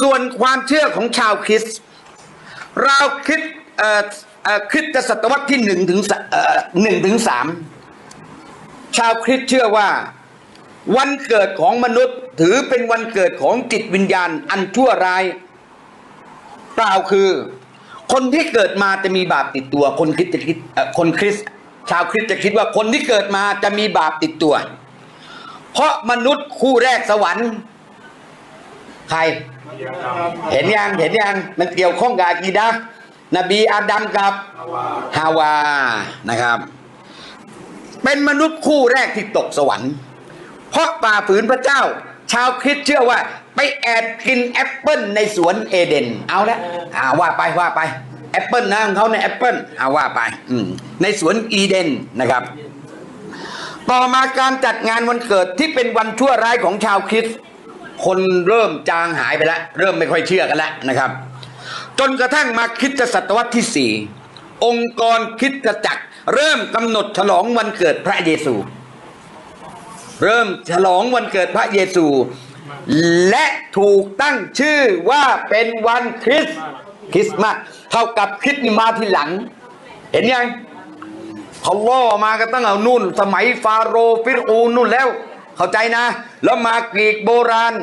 ส่วนความเชื่อของชาวคริสต์เราคิดเอ่อเอ่อคริสตศตวรรษที่หนึ่งถึงสเอ่อหนึ่งถึงสามชาวคริสต์เชื่อว่าวันเกิดของมนุษย์ ถือเป็นวันเกิดของจิตวิญญาณอันชั่วร้ายเปล่าคือ คนที่เกิดมาจะมีบาปติดตัว คนคริสต์จะคิดเอ่อคนคริสต์ชาวคริสต์จะคิดว่าคนที่เกิดมาจะมีบาปติดตัว เพราะมนุษย์คู่แรกสวรรค์ใคร เห็นยังเห็นยังมันเกี่ยวข้องกับอากีดะห์นบีอาดัมกับฮาวานะครับ เป็นมนุษย์คู่แรกที่ตกสวรรค์ เพราะป่าฝืนพระเจ้า ชาวคริสต์เชื่อว่า ไปแอบกินแอปเปิลในสวนเอเดน เอาละอ่าว่าไปว่าไปแอปเปิลนะของเขาในแอปเปิลเอาว่าไป อืมในสวนอีเดนนะครับ ต่อมาการจัดงานวันเกิดที่เป็นวันชั่วร้ายของชาวคริสต์ คนเริ่มจางหายไปแล้วเริ่มไม่ค่อยเชื่อกันแล้วนะครับ จนกระทั่งมาคริสตศตวรรษที่สี่องค์กรคริสตจักร เริ่มกำหนดฉลองวันเกิดพระเยซู เริ่มฉลองวันเกิดพระเยซู และถูกตั้งชื่อว่าเป็นวันคริสต์คริสต์มาสเท่ากับคริสต์มาทีหลัง เห็นยังเขาล่อมากันตั้งเอานู่น สมัยฟาโรฟิรูนู่นแล้ว เข้าใจนะ แล้วมากรีกโบราณ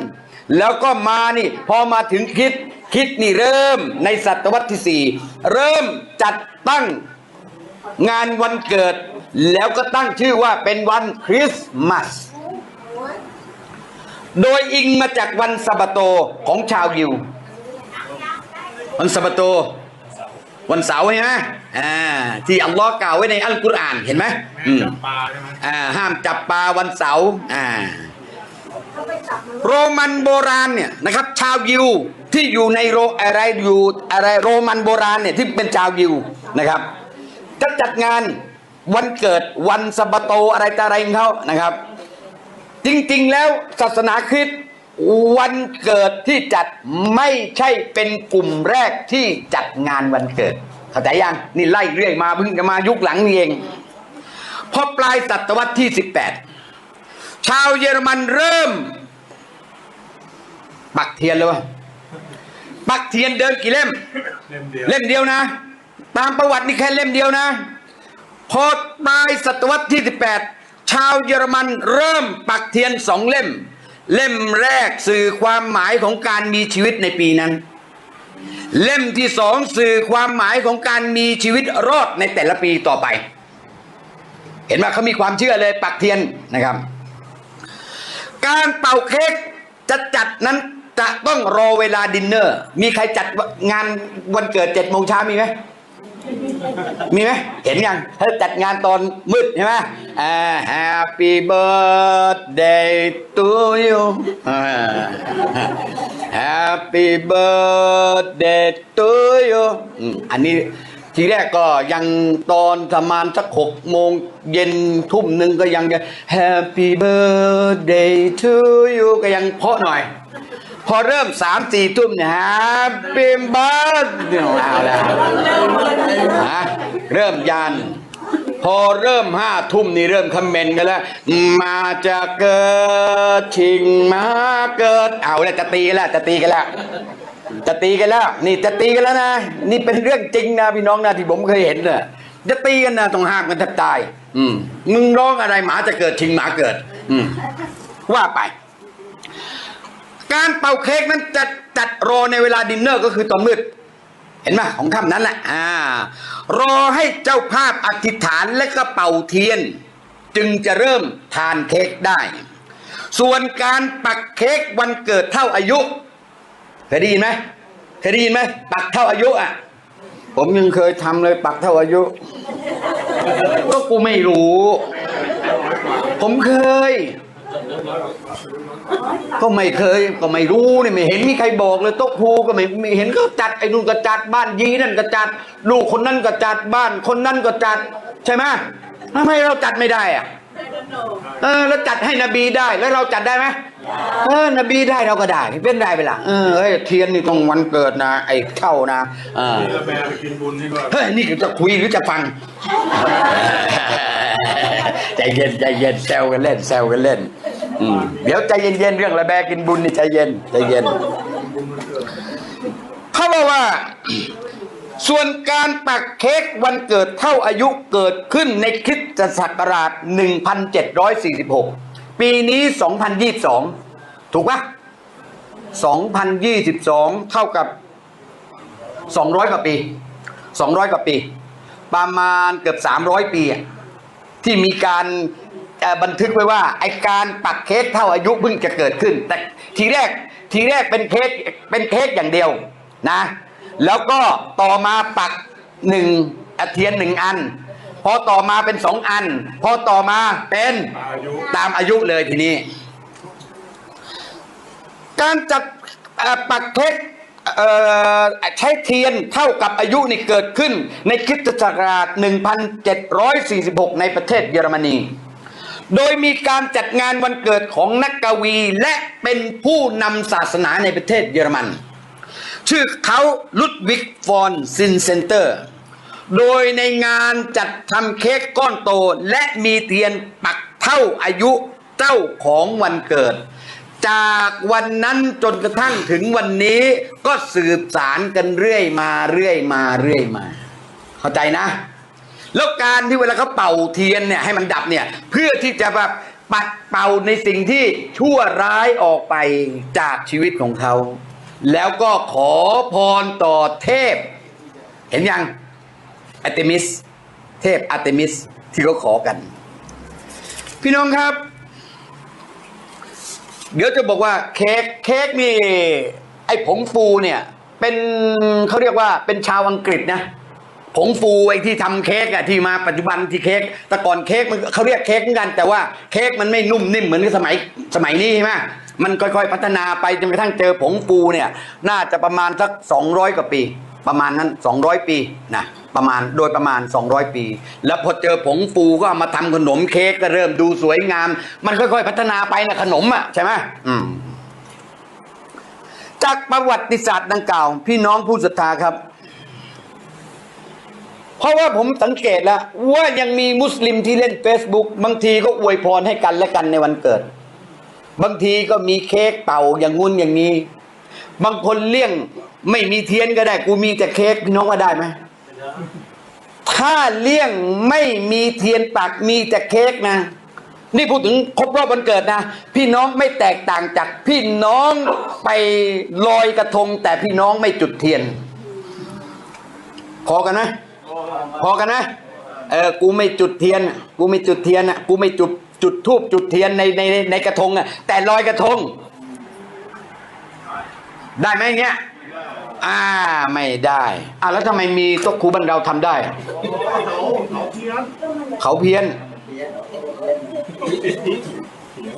แล้วก็มานี่พอมาถึงคิดคิดนี่เริ่มในศตวรรษที่สี่เริ่มจัดตั้งงานวันเกิด แล้วก็ตั้งชื่อว่าเป็นวันคริสต์มาสโดยอิงมาจากวันสะบาโตของชาวยิววันสะบาโต วันเสาร์ใช่ไหมอ่าที่อัลลอฮ์กล่าวไว้ในอัลกุรอานเห็นไหมอืมอ่าห้ามจับปลาวันเสาร์อ่าโรมันโบราณเนี่ยนะครับชาวยิวที่อยู่ในโรอะไรอยู่อะไรโรมันโบราณเนี่ยที่เป็นชาวยิวนะครับจะจัดงานวันเกิดวันสะบาโตอะไรต่ออะไรของเขานะครับ จริงๆแล้วศาสนาคริสต์ วันเกิดที่จัดไม่ใช่เป็นกลุ่มแรกที่จัดงานวันเกิด เข้าใจยังนี่ไล่เรื่อยมาเพิ่งจะมายุคหลังนี่เองพอปลายศตวรรษที่ 18 ชาวเยอรมันเริ่ม ปักเทียนเลยวะปักเทียนเดินกี่เล่ม เล่มเดียวเล่มเดียวนะ ตามประวัตินี่แค่เล่มเดียวนะพอปลายศตวรรษที่ 18 ชาวเยอรมันเริ่มปักเทียนสองเล่ม เล่มแรกสื่อความหมายของการมีชีวิตในปีนั้น เล่มที่สองสื่อความหมายของการมีชีวิตรอดในแต่ละปีต่อไป เห็นไหมเขามีความเชื่อเลยปักเทียนนะครับ การเป่าเค้กจะจัดนั้นจะต้องรอเวลาดินเนอร์ มีใครจัดงานวันเกิดเจ็ดโมงเช้ามีไหม มีไหมเห็นยังถ้าจัดงานตอนมืดใช่ไหม Happy birthday to you Happy birthday to you อันนี้ทีแรกก็ยังตอนประมาณสักหกโมงเย็นทุ่มหนึ่งก็ยังจะ Happy birthday to you ก็ยังเพาะหน่อย พอเริ่มสามสี่ทุ่มเนี่ย Happy birthday เอาแล้วฮะเริ่มยานพอเริ่มห้าทุ่มนี่เริ่มคอมเมนต์กันแล้ว มาจะเกิดชิงมาเกิด เอาแล้วจะตีกันแล้วจะตีกันแล้วจะตีกันแล้ว นี่จะตีกันแล้วนะ นี่เป็นเรื่องจริงนะพี่น้องนะที่ผมเคยเห็นน่ะจะตีกันนะต้องห้ามกันแทบตาย อืมมึงร้องอะไรหมาจะเกิดชิงหมาเกิด อืมว่าไป การเป่าเค้กนั้นจะจัดรอในเวลาดินเนอร์ก็คือตอนมืด เห็นไหมของค่ำนั้นแหละอ่ารอให้เจ้าภาพอธิษฐานและก็เป่าเทียน จึงจะเริ่มทานเค้กได้ ส่วนการปักเค้กวันเกิดเท่าอายุเคยได้ยินไหมเคยได้ยินไหมปักเท่าอายุอะผมยังเคยทำเลยปักเท่าอายุ ก็กูไม่รู้ ผมเคย ก็ไม่เคยก็ไม่รู้นี่ไม่เห็นมีใครบอกเลยโต๊ะภูก็ไม่ไม่เห็นก็จัดไอ้นู่นก็จัดบ้านยีนั่นก็จัด ลูกคนนั้นก็จัดบ้าน คนนั้นก็จัด ใช่ไหมทำไมเราจัดไม่ได้อะเออแล้วจัดให้นบีได้แล้วเราจัดได้ไหมเออนบีได้เราก็ได้เป็นได้ไปละเออเฮ้ยเทียนนี่ต้องวันเกิดนะ ไอ้เข้านะเออนี่กาแฟไปกินบุญนี่ก็เฮ้ยนี่จะคุยหรือจะฟังใจเย็นใจเย็นแซวกันเล่นแซวกันเล่น อืมเดี๋ยวใจเย็นๆเรื่องระแบกินบุญนี่ใจเย็นใจเย็นเขาบอกว่า ส่วนการปักเค้กวันเกิดเท่าอายุเกิดขึ้นในคริสตศักราช 1746 ปีนี้ 2022 ถูกปะ2022 เท่ากับ 200 กว่าปี 200 กว่าปี ประมาณเกือบ 300 ปีอะที่มีการ บันทึกไว้ว่าไอการปักเค้กเท่าอายุเพิ่งจะเกิดขึ้น แต่ทีแรกทีแรกเป็นเค้กเป็นเค้กอย่างเดียวนะ แล้วก็ต่อมาปักหนึ่งเทียนหนึ่งอัน พอต่อมาเป็นสองอัน พอต่อมาเป็นาตามอายุเลยทีนี้ การจัดปักเค้กใช้เทียนเท่ากับอายุนี่เกิดขึ้นในคริสตศักราช 1746 ในประเทศเยอรมนี โดยมีการจัดงานวันเกิดของนักกวีและเป็นผู้นำศาสนาในประเทศเยอรมัน ชื่อเขาลุดวิกฟอนซินเซนเตอร์ โดยในงานจัดทำเค้กก้อนโตและมีเทียนปักเท่าอายุเจ้าของวันเกิด จากวันนั้นจนกระทั่งถึงวันนี้ก็สืบสารกันเรื่อยมาเรื่อยมาเรื่อยมา เข้าใจนะ แล้วการที่เวลาเขาเป่าเทียนเนี่ยให้มันดับเนี่ยเพื่อที่จะแบบปัดเป่าในสิ่งที่ชั่วร้ายออกไปจากชีวิตของเขา แล้วก็ขอพรต่อเทพ เห็นยังอาร์เตมิส เทพอาร์เตมิสที่เขาขอกัน พี่น้องครับ เดี๋ยวจะบอกว่าเค้กเค้กนี่ไอ้ผงฟูเนี่ย เป็นเขาเรียกว่าเป็นชาวอังกฤษนะ ผงฟูไอ้ที่ทำเค้กอะที่มาปัจจุบันที่เค้กแต่ก่อนเค้กมันเขาเรียกเค้กเหมือนกัน แต่ว่าเค้กมันไม่นุ่มนิ่มเหมือนกับสมัยสมัยนี้ใช่ไหมมันค่อยๆพัฒนาไปจนกระทั่งเจอผงฟูเนี่ยน่าจะประมาณสัก 200 กว่าปี ประมาณนั้น 200 ปีนะประมาณโดยประมาณ 200 ปี แล้วพอเจอผงฟูก็เอามาทำขนมเค้กก็เริ่มดูสวยงาม มันค่อยๆ พัฒนาไปนะขนมอะใช่ไหมอืมจากประวัติศาสตร์ดังกล่าว พี่น้องผู้ศรัทธาครับ เพราะว่าผมสังเกตแล้วว่ายังมีมุสลิมที่เล่น Facebook บางทีก็อวยพรให้กันและกันในวันเกิด บางทีก็มีเค้กเป่าอย่างงุ้นอย่างนี้ บางคนเลี่ยงไม่มีเทียนก็ได้ กูมีแต่เค้กพี่น้องว่าได้ไหมถ้าเลี่ยงไม่มีเทียนปักมีแต่เค้กนะ นี่พูดถึงครบรอบวันเกิดนะ พี่น้องไม่แตกต่างจากพี่น้องไปลอยกระทง แต่พี่น้องไม่จุดเทียน พอกันไหม พอกันนะเออกูไม่จุดเทียน กูไม่จุดเทียนอะกูไม่จุดจุดทูบจุดเทียนในในในกระทงอะแต่ลอยกระทง ได้ไหมเงี้ยอ่าไม่ได้อ่าแล้วทำไมมีต๊ะครูบ้านเราทำได้ เขาเพี้ยน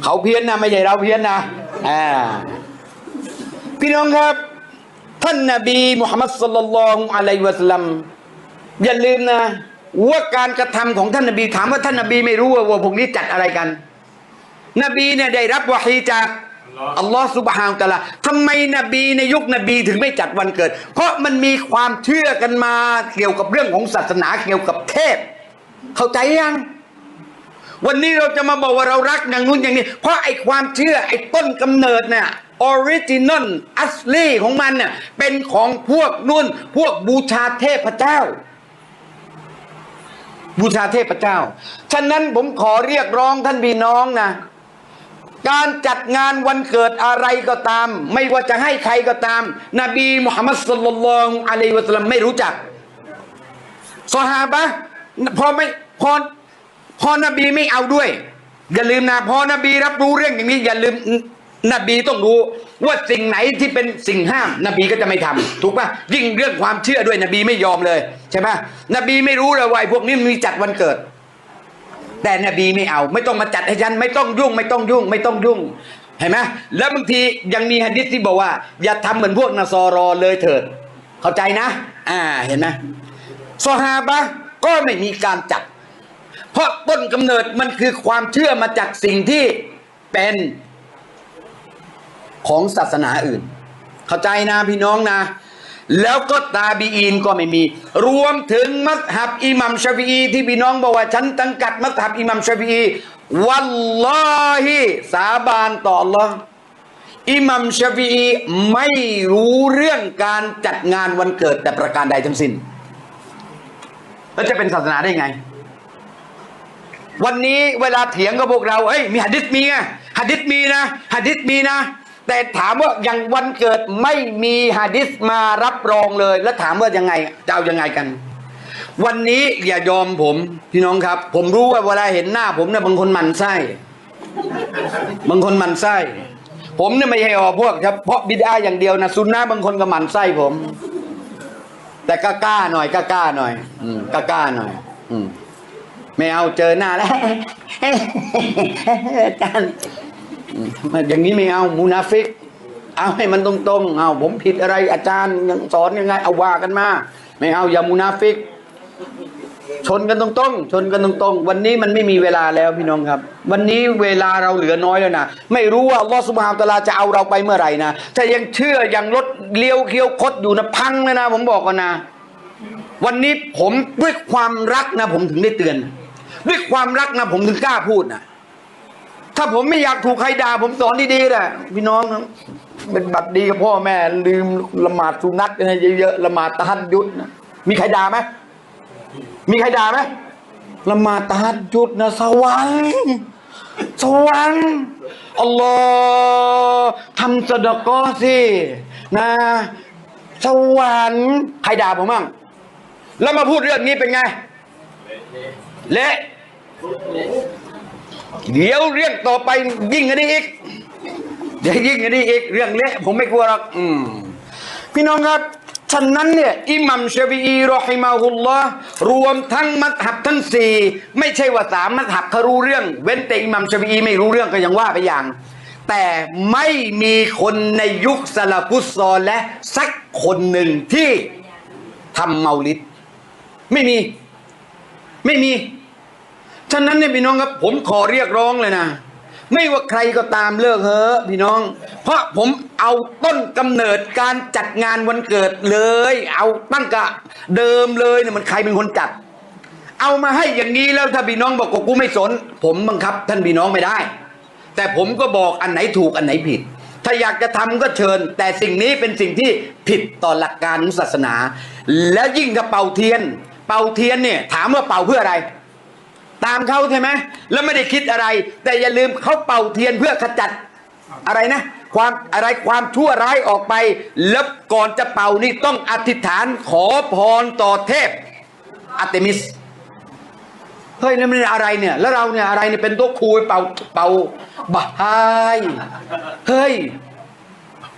เขาเพี้ยนนะไม่ใช่เราเพี้ยนนะอ่าพี่น้องครับ ท่านนบีมุฮัมมัดสุลลัลลอฮุอะลัยวะสัลลัม อย่าลืมนะว่าการกระทำของท่านนบีถามว่าท่านนบีไม่รู้ว่าวพวกนี้จัดอะไรกัน นบีเนี่ยได้รับวะฮีจากอัลลอฮ์สุบฮานตะลาทำไมนบีในยุคนบีถึงไม่จัดวันเกิด เพราะมันมีความเชื่อกันมาเกี่ยวกับเรื่องของศาสนาเกี่ยวกับเทพ เข้าใจยัง วันนี้เราจะมาบอกว่าเรารักอย่างนู้นอย่างนี้ เพราะไอ้ความเชื่อไอ้ต้นกำเนิดเนี่ยออริจินอลอัสลีของมันเนี่ยเป็นของพวกนุ่นพวกบูชาเทพเจ้า บูชาเทพเจ้า ฉะนั้นผมขอเรียกร้องท่านพี่น้องนะ การจัดงานวันเกิดอะไรก็ตาม ไม่ว่าจะให้ใครก็ตาม นบีมุฮัมมัดสุลลัลอฮุอะลัยวะสัลลัมไม่รู้จักซอฮาบะพอไม่พอพอนบีไม่เอาด้วย อย่าลืมนะพอนบีรับรู้เรื่องอย่างนี้อย่าลืม นบีต้องรู้ว่าสิ่งไหนที่เป็นสิ่งห้าม นบีก็จะไม่ทำถูกปะยิ่งเรื่องความเชื่อด้วยนบีไม่ยอมเลยใช่ปะนบีไม่รู้เลยว่าพวกนี้มีจัดวันเกิด แต่นบีไม่เอา ไม่ต้องมาจัดให้ฉันไม่ต้องยุ่ง ไม่ต้องยุ่ง ไม่ต้องยุ่งเห็นไหมแล้วบางทียังมีหะดิษที่บอกว่า อย่าทำเหมือนพวกนสอรอเลยเถิด เข้าใจนะ อ่าเห็นไหมซอฮาบะก็ไม่มีการจัด เพราะต้นกำเนิดมันคือความเชื่อมาจากสิ่งที่เป็น ของศาสนาอื่น เข้าใจนะพี่น้องนะ แล้วก็ตาบีอีนก็ไม่มี รวมถึงมัสฮับอิหมัมชาฟีที่พี่น้องบอกว่าฉันตังกัดมัสฮับอิหมัมชาฟีวัลลอฮิสาบานต่อ Allah อิหมัมชาฟีไม่รู้เรื่องการจัดงานวันเกิดแต่ประการใดทั้งสิ้นแล้วจะเป็นศาสนาได้ไง วันนี้เวลาเถียงกับพวกเราเฮ้ยมีหัดดิษมีไงหัดดิษมีนะหัดดิษมีนะ แต่ถามว่าอย่างวันเกิดไม่มีหัดดิษมารับรองเลย แล้วถามว่ายังไงจะเอายังไงกัน วันนี้อย่ายอมผมพี่น้องครับ ผมรู้ว่าเวลาเห็นหน้า ผมเนี่ยบางคนหมันไส้บางคนหมันไส้ผมเนี่ยไม่ใช่ออกพวกเฉพาะบิดาอย่างเดียวนะซุนนะบางคนก็หมันไส้ผม แต่กล้าหน่อยกล้าหน่อย อืมกล้าหน่อย อืมไม่เอาเจอหน้าแล้วอาจารย์ อย่างนี้ไม่เอามูนาฟิก เอาให้มันตรงๆ เอาผมผิดอะไรอาจารย์ยังสอนยังไงเอาว่ากันมา ไม่เอาอย่ามูนาฟิก ชนกันตรงๆ ชนกันตรงๆ วันนี้มันไม่มีเวลาแล้วพี่น้องครับ วันนี้เวลาเราเหลือน้อยแล้วนะไม่รู้ว่าลอสุบฮาตะอาลาจะเอาเราไปเมื่อไหร่นะถ้ายังเชื่อยังรถเลี้ยวเคี้ยวคดอยู่นะพังเลยนะ ผมบอกก่อนนะ วันนี้ผมด้วยความรักนะ ผมถึงได้เตือน ด้วยความรักนะผมถึงกล้าพูดนะ ถ้าผมไม่อยากถูกใครด่าผมสอนดีๆแหละพี่น้องนะเป็นบัตรดีกับพ่อแม่ ลืมละหมาดสุนัตกันให้เยอะๆละหมาดตะฮัดยุดนะมีใครด่าไหมมีใครด่าไหมละหมาดตะฮัดยุดนะสวรรค์สวรรค์อัลลอฮ์ทำสดกอสินะ สวรรค์ใครด่าผมบ้างแล้วมาพูดเรื่องนี้เป็นไง เละ เดี๋ยวเรื่องต่อไปยิ่งกันนี้อีก เดี๋ยวยิ่งกันนี้อีกเรื่องเละผมไม่กลัวหรอกอืมพี่น้องครับฉะนั้นเนี่ยอิหมัมชาฟีอีรอฮิมาฮุลลอฮ์รวมทั้งมัดหับทั้งสี่ไม่ใช่ว่าสามมัดหับเขารู้เรื่อง เว้นแต่อิหมัมชาฟีอีไม่รู้เรื่องก็ยังว่าไปอย่าง แต่ไม่มีคนในยุคสลาฟุสซอลและสักคนหนึ่งที่ทำเมาลิดไม่มี ไม่มี ฉะนั้นเนี่ยพี่น้องครับ ผมขอเรียกร้องเลยนะ ไม่ว่าใครก็ตามเลิกเถอะพี่น้อง เพราะผมเอาต้นกำเนิดการจัดงานวันเกิดเลย เอาตั้งกะเดิมเลยเนี่ยมันใครเป็นคนจัด เอามาให้อย่างนี้แล้วถ้าพี่น้องบอกกูไม่สน ผมบังคับ ท่านพี่น้องไม่ได้ แต่ผมก็บอกอันไหนถูกอันไหนผิด ถ้าอยากจะทำก็เชิญ แต่สิ่งนี้เป็นสิ่งที่ผิดต่อหลักการศาสนา แล้วยิ่งกับเป่าเทียน เป่าเทียนเนี่ยถามว่าเป่าเพื่ออะไร ตามเขาใช่ไหมแล้วไม่ได้คิดอะไร แต่อย่าลืมเขาเป่าเทียนเพื่อขจัดอะไรนะ ความอะไรความชั่วร้ายออกไป แล้วก่อนจะเป่านี่ต้องอธิษฐานขอพรต่อเทพอาร์เตมิสเฮ้ยนั่นมันอะไรเนี่ย แล้วเราเนี่ยอะไรเนี่ยเป็นตัวคูไปเป่าเป่าบ้ายเฮ้ย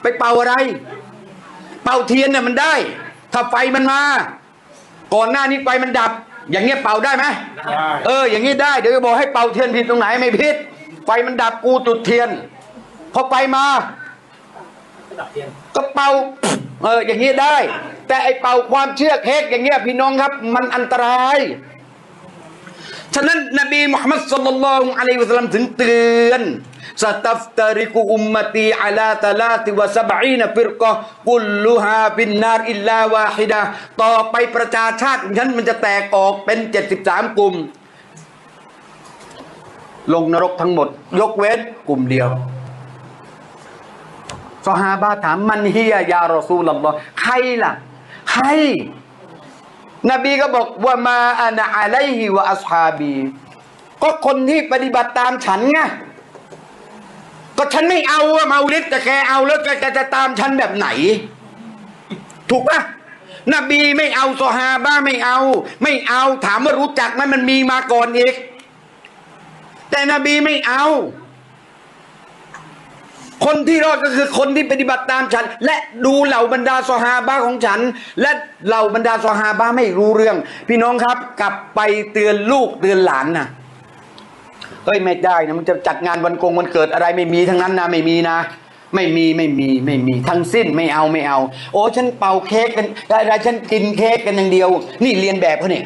ไปเป่าอะไร เป่าเทียนเนี่ยมันได้ ถ้าไฟมันมา ก่อนหน้านี้ไฟมันดับ อย่างเงี้ยเป่าได้ไหมได้เออ อย่างนี้ได้เดี๋ยวจะบอกให้เป่าเทียนผิดตรงไหนไม่ผิด ไฟมันดับกูจุดเทียนพอไฟมาก็เป่าเอออย่างนี้ได้ แต่ไอเป่าความเชื่อเค้กอย่างเงี้ยพี่น้องครับ มันอันตรายฉะนั้นนบีมุฮัมมัดสุลลัลลอฮุอะลัยฮิวะสัลลัมถึงเตือน สตัฟตาริกุอุมมตีอัลาตะลาติวะซับอีนฟิรกะกุลลุฮาบินนารอิลลาวาฮิดะต่อไปประชาชาติของฉันมันจะแตกออกเป็น 73 กลุ่ม ลงนรกทั้งหมด ยกเว้นกลุ่มเดียวซอฮาบะถามมันเฮียยารอซูลลอฮ์ใครล่ะใครนบีก็บอกว่ามาอานะอะไลฮิวะอัสฮาบี ก็คนที่ปฏิบัติตามฉันไง ก็ฉันไม่เอาอะมาลิดแต่แกเอาแล้วแกจะตามฉันแบบไหน ถูกปะนบีไม่เอาซอฮาบะไม่เอา ไม่เอาถามว่ารู้จักไหมมันมีมาก่อนอีก แต่นบีไม่เอา คนที่รอดก็คือคนที่ปฏิบัติตามฉัน และดูเหล่าบรรดาซอฮาบะของฉัน และเหล่าบรรดาซอฮาบะไม่รู้เรื่อง พี่น้องครับ กลับไปเตือนลูกเตือนหลานนะ เฮ้ยไม่ได้นะมันจะจัดงานวันกงวันเกิดอะไรไม่มีทั้งนั้นนะไม่มีนะ ไม่มีไม่มีไม่มีทั้งสิ้นไม่เอาไม่เอา โอ้ฉันเป่าเค้กกันอะไรฉันกินเค้กกันอย่างเดียว นี่เรียนแบบเขาเนี่ย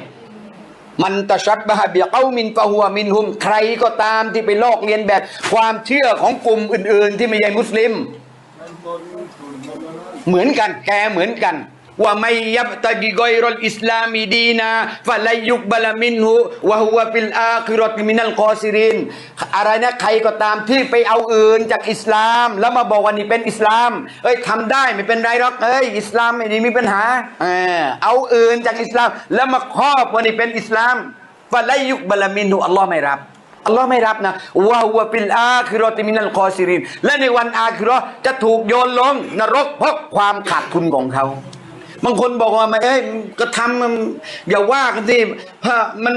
มันตะชับบะฮะบิเกามินฟะฮัวมินฮุมใครก็ตามที่ไปลอกเลียนแบบความเชื่อของกลุ่มอื่น ๆ ที่ไม่ใช่มุสลิม เหมือนกันแกเหมือนกัน ว่าไม่ยับตะกิกอยรอลอิสลามีดีนาฟะลายุกบะลามินหูวะฮุวะฟิลอาคิรอตมินัลกอซิรินอะไรนะใครก็ตามที่ไปเอาอื่นจากอิสลาม แล้วมาบอกว่านี่เป็นอิสลามเอ้ยทำได้ไม่เป็นไรหรอกเอ้ยอิสลามไม่ได้มีปัญหาเออเอาอื่นจากอิสลาม แล้วมาครอบว่านี่เป็นอิสลามฟะลายุกบะลามินหูอัลลอฮ์ไม่รับอัลลอฮ์ไม่รับนะวะฮุวะฟิลอาคิรอติมินัลกอซิรินและในวันอาคิเราะห์จะถูกโยนลงนรกเพราะความขาดทุนของเขา บางคนบอกว่าไม่เอ้ยก็ทำมันอย่าว่ากันสิพระมัน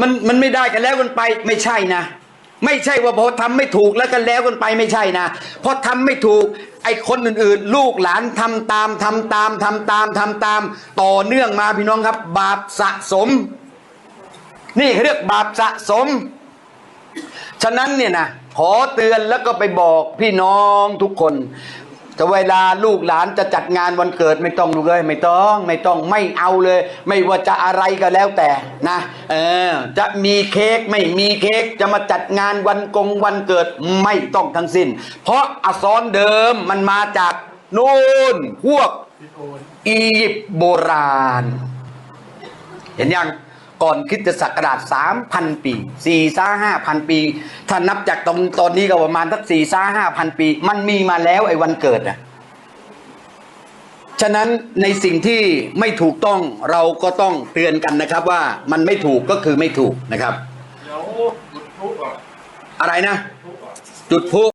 มันมันไม่ได้กันแล้วกันไปไม่ใช่นะ ไม่ใช่ว่าพอทำไม่ถูกแล้วกันแล้วกันไปไม่ใช่นะเพราะทำไม่ถูกไอ้คนอื่นๆ ลูกหลานทำตามทำตามทำตามทำตาม ต่อเนื่องมาพี่น้องครับ บาปสะสม นี่เขาเรียกบาปสะสม ฉะนั้นเนี่ยนะขอเตือนแล้วก็ไปบอกพี่น้องทุกคน แต่เวลาลูกหลานจะจัดงานวันเกิดไม่ต้องลูกเอ้ยไม่ต้องไม่ต้องไม่เอาเลย ไม่ว่าจะอะไรก็แล้วแต่นะเออจะมีเค้กไม่มีเค้กจะมาจัดงานวันกงวันเกิดไม่ต้องทั้งสิ้น เพราะอักษรเดิมมันมาจากนู่นพวกอนอียิปต์โบราณ เห็นยัง ก่อนคริสตศักราชสามพันปีสี่ซ่าห้าพันปี ถ้านับจากตอนตอนนี้ก็ประมาณสักสี่ซ่าห้าพันปี มันมีมาแล้วไอ้วันเกิดอะฉะนั้นในสิ่งที่ไม่ถูกต้องเราก็ต้องเตือนกันนะครับว่ามันไม่ถูกก็คือไม่ถูกนะครับเดี๋ยวจุดพลุก่อนอะไรนะพลุก่อนจุดพลุ